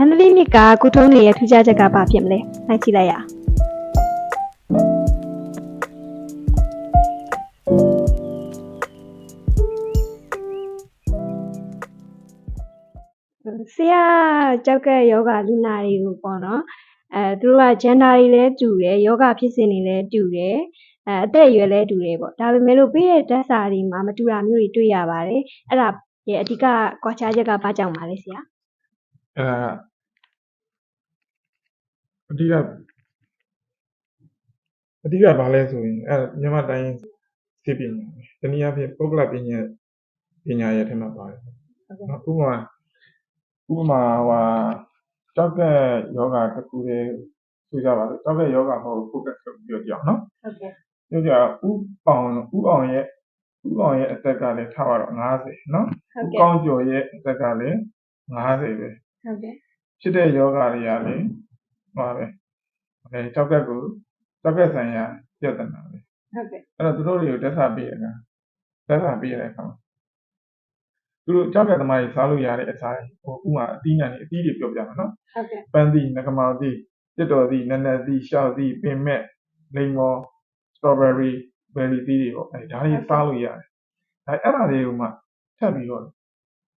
မန္တလေးမြစ်ကကုထုံးတွေရဲ့ထူးခြားချက်ကဘာဖြစ်မလဲလိုက်ကြည့်လိုက်ရအောင်ဆရာကြောက်ကယောဂလူနာတွေကိုပေါ့နော်အဲသူတို့က gender တွေလည်းတူတယ်ယောဂဖြစ်စဉ်တွေလည်းတူတယ်အဲအသက်အရွယ်လည်းတူတယ်ပေါ့ဒါပေမဲ့လို့ပေးတဲ့ဓာတ်စာတွေမှာမတူတာမျိုးတွေတွေ့ရပါတယ်အဲ့ဒါရဲ့အဓိကကွာခြားချက်ကဘာကြောင့်ပါလဲဆရာအဲဒါ အဓိကအဓိကဘာလဲဆိုရင်အဲမြန်မာတိုင်းစိပညာပဲတနည်းအားဖြင့်ပုဂ္ဂလပညာပညာရဲ့အထက်မှာပါတယ်နော်ဥပမာဥပမာဟိုတောက်ကက်ယောဂတစ်ခုတည်းဆိုကြပါစို့တောက်ကက်ယောဂမဟုတ် focus လုပ်ပြီးတော့ကြအောင်နော်ဟုတ်ကဲ့ပြောကြဥအောင်ဥအောင်ရဲ့ဥအောင်ရဲ့အသက်ကလည်းထားပါတော့90နော်ဟုတ်ဥကဲ့ကောင်းကျော်ရဲ့အသက်ကလည်း90ပဲဟုတ်ကဲ့ဖြစ်တဲ့ယောဂတွေကလည်း ဟောပဲအဲတောက်ကက်ကိုတောက်ကက်ဆိုင်ရာပြဿနာပဲဟုတ်ကဲ့အဲ့တော့သူတို့တွေကိုတက်စာပေးရတာတက်စာပေးရတဲ့အခါမှာသူတို့တောက်ကက်သမားတွေစားလို့ရတဲ့အစာတွေဟိုဥမာအသီးနှံတွေအသီးတွေပြောပြမှာနော်ဟုတ်ကဲ့ပန်းသီးငကမောင်သီးတစ်တော်သီးနက်နက်သီးရှောက်သီးပင်မဲ့လိမ္မော်စတော်ဘယ်ရီဘယ်ရီသီးတွေပေါ့အဲဒါတွေစားလို့ရတယ်ဒါအဲ့ဒါတွေကိုမှထပ်ပြီးတော့ဒါ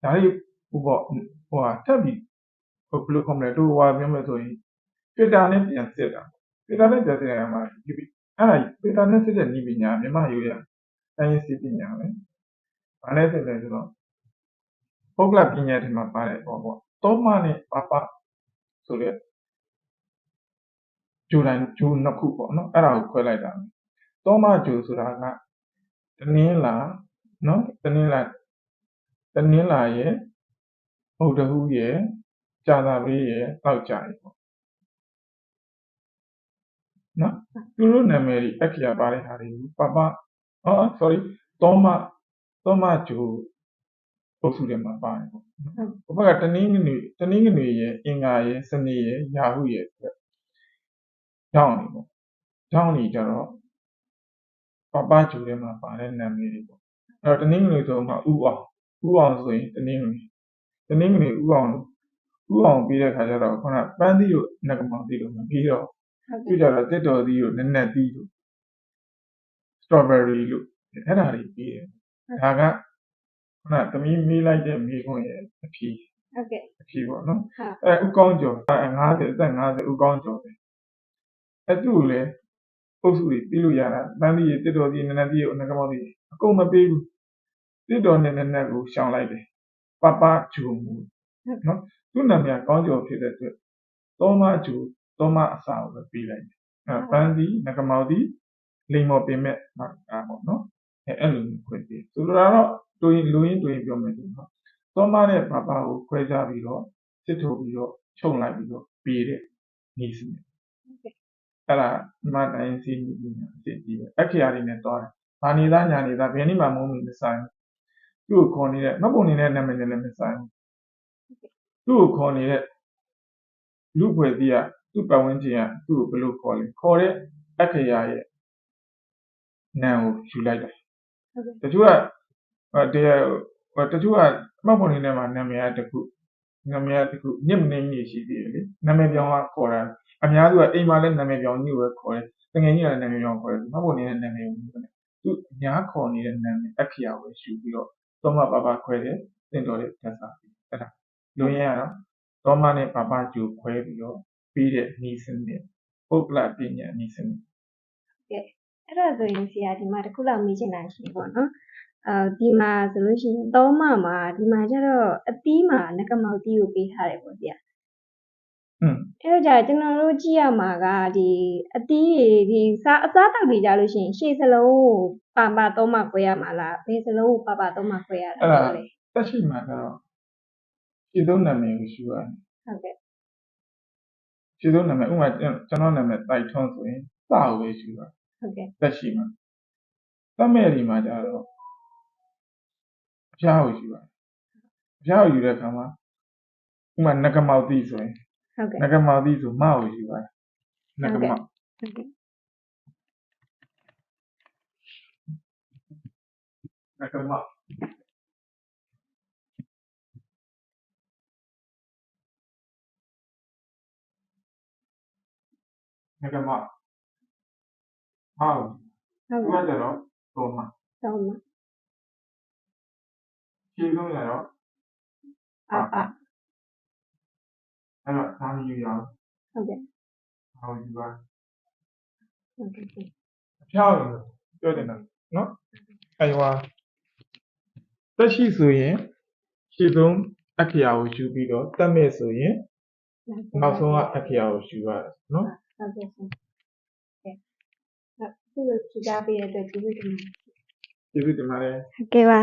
တွေဟိုပေါ့ဟိုဟာထပ်ပြီးဟိုဘယ်လိုခေါ်မလဲတို့ဟိုဟာပြောမယ်ဆိုရင် ပေတာနဲ့ပြန်စစ်တာပေတာနဲ့ပြန်စစ်ရမှာဒီအဲ့ဒါပေတာနဲ့စစ်တဲ့ဤပညာမြန်မာရိုးရတိုင်းစစ်ပညာပဲဘာလဲဆိုတော့ဆိုတော့ပုဂ္ဂလပညာတွေမှာပါတယ်ပေါ့ပေါ့တောမနဲ့ပပဆိုတဲ့ဂျိုတိုင်းဂျိုနှစ်ခုပေါ့နော်အဲ့ဒါကိုခွဲလိုက်တာတောမဂျိုဆိုတာကတနင်းလာနော်တနင်းလာတနင်းလာရဲ့ဗုဒ္ဓဟူးရဲ့ကြာသာပေးရဲ့တောက်ကြရဲ့ပေါ့ နော်သူတို့နာမည်တွေအခရာပါတဲ့ဟာတွေပပအော် sorry တောမတောမဂျိုပုစုထဲမှာပါတယ်ပေါ့ဘုဘကတနင်းငနွေတနင်းငနွေရဲ့အင်္ဂါရဲ့စနေရဲ့ယာဟုရဲ့ဆိုတော့ကြောင်းနေပေါ့ကြောင်းနေကြတော့ပပဂျိုထဲမှာပါတဲ့နာမည်တွေပေါ့အဲ့တော့တနင်းငနွေဆိုမှဥအောင်ဥအောင်ဆိုရင်တနင်းငနွေတနင်းငနွေဥအောင်ဥအောင်ပြီးတဲ့ခါကျတော့ခုနပန်းသီးတို့နဂမောင်သီးတို့မပြီးတော့ ဟုတ်သူကဲ့ကြတော့တစ်တော်သီးတို့နက်နက်သီးတို့စတော်ဘယ်ရီလို့အဲ့ဒါတွေပြီးတယ်ဒါကခုနသမီးမေးလိုက်တဲ့မိခွန်းရဲ့အဖြေဟုတ်ကဲ့အဖြေပေါ့နော်ဟာအဲဥကောင်းကျော်အဲ50အသက်50ဥကောင်းကျော်ပဲအဲသူ့ကိုလည်းပုပ်စုတွေပြီးလို့ရတာတန်းသီးရတစ်တော်သီးနက်နက်သီးကိုအနကမောသီးအကုန်မပေးဘူးတစ်တော်နဲ့နက်နက်ကိုရှောင်လိုက်တယ်ပပဂျုံမူနော်သူ့နာမည်ကကောင်းကျော်ဖြစ်တဲ့အတွက်သောမဂျုံ သောမအစာကိုပဲပေးလိုက်တယ်အဲပန်းသီးနကမောသီးလိမ္မော်ပင်မဲ့ဟာပေါ့နော်အဲအဲ့လိုမျိုးခွဲပေးဆိုလိုတာတော့တူရင်လူရင်းတူရင်ပြောမယ်ဆိုတော့သောမနဲ့ပပကိုခွဲခြားပြီးတော့စစ်ထုတ်ပြီးတော့ချုပ်လိုက်ပြီးတော့ပေးတဲ့နေစီအဲ့ဒါမတိုင်းစီနေပညာအစ်ကြီးပဲအခရာတွေနဲ့တွားတယ်။ဘာနေသားညာနေသားဘယ်နည်းမှမုန်းလို့မဆိုင်ဘူး။သူ့ကိုခေါ်နေတဲ့မပုံနေတဲ့နာမည်နဲ့လည်းမဆိုင်ဘူး။သူ့ကိုခေါ်နေတဲ့လူ့ဖွဲ့စည်းက သူ့ပတ်ဝန်းကျင်ကသူ့ကိုဘယ်လိုခေါ်လဲခေါ်တဲ့အခရာရဲ့နာမ်ကိုယူလိုက်တာဟုတ်ကဲ့တချို့ကဟိုတရားဟိုတချို့ကမှတ်ပုံနေထဲမှာနာမည်ကတစ်ခုနာမည်ကတစ်ခုညစ်မနေကြီးရှိသေးတယ်လေနာမည်ပြောင်းကခေါ်တာအများစုကအိမ်မှာလည်းနာမည်ပြောင်းကြီးကိုပဲခေါ်တယ်တကယ်ကြီးကလည်းနာမည်ပြောင်းခေါ်တယ်မှတ်ပုံနေတဲ့နာမည်ကိုမခေါ်နဲ့သူအများခေါ်နေတဲ့နာမည်အခရာကိုယူပြီးတော့သောမပပခွဲတယ်တင်တော်တဲ့သက်စာအဲ့ဒါလူရင်းကတော့သောမနဲ့ပပကျူခွဲပြီးတော့ ပြီးတဲ့ဤစနစ်ပုဂ္ဂလပညာဤစနစ်အဲ့ဒါဆိုရင်ဆရာဒီမှာတစ်ခုလောက်မေးချင်တာရှိပေါ့နော်အာဒီမှာဆိုလို့ရှိရင်သုံးမမှာဒီမှာကျတော့အသီးမှာငကမောက်တီးကိုပေးထားတယ်ပေါ့ဆရာอืมအဲ့တော့ကြာင့်ကျွန်တော်တို့ကြည့်ရမှာကဒီအသီးတွေဒီစားအစားတောက်တွေကြလို့ရှိရင်ရှေ့စလုံးကိုပါပါသုံးမခွဲရမှာလားဘယ်စလုံးကိုပါပါသုံးမခွဲရတာအဲ့ဒါလဲတက်ရှိမှာကတော့ခြေသုံးနာမည်ကိုယူရတယ်ဟုတ်ကဲ့ ခြေသုံးနာမည်ဥပမာကျွန်ကျွန်တော်နာမည်တိုက်ထွန်းဆိုရင်စကိုပဲယူတာဟုတ်ကဲ့တက်ရှိမှာတတ်မဲ့ဒီမှာကျတော့အဖျားကိုယူရတယ်အဖျားကိုယူတဲ့အခါမှာဥပမာနဂမောက်တိဆိုရင်ဟုတ်ကဲ့နဂမောက်တိဆိုမကိုယူရတယ်နဂမောက်ဟုတ်ကဲ့နဂမောက် ငကမဟုတ်ဟုတ်ဒီကဲ့မှာကျတော့သုံးမှာတော့မရှင်းဆုံးရတော့အာအာအဲ့တော့ဒါမျိုးရအောင်ဟုတ်ကဲ့ဟောဒီပါဟုတ်ကဲ့ဟုတ်အဖျောက်လို့ပြောတယ်နော်အဲ့ဟွာတက်ရှိဆိုရင်ရှင်းဆုံးအခရာကိုယူပြီးတော့တက်မဲ့ဆိုရင်နောက်ဆုံးကအခရာကိုယူရတယ်နော် ဟုတ်ကဲ့ရှင်ကဲအခုလိုဖြေကြားပေးတဲ့အတွက်ကျေးဇူးတင်ပါတယ်ကျေးဇူးတင်ပါတယ်ဟုတ်ကဲ့ပါ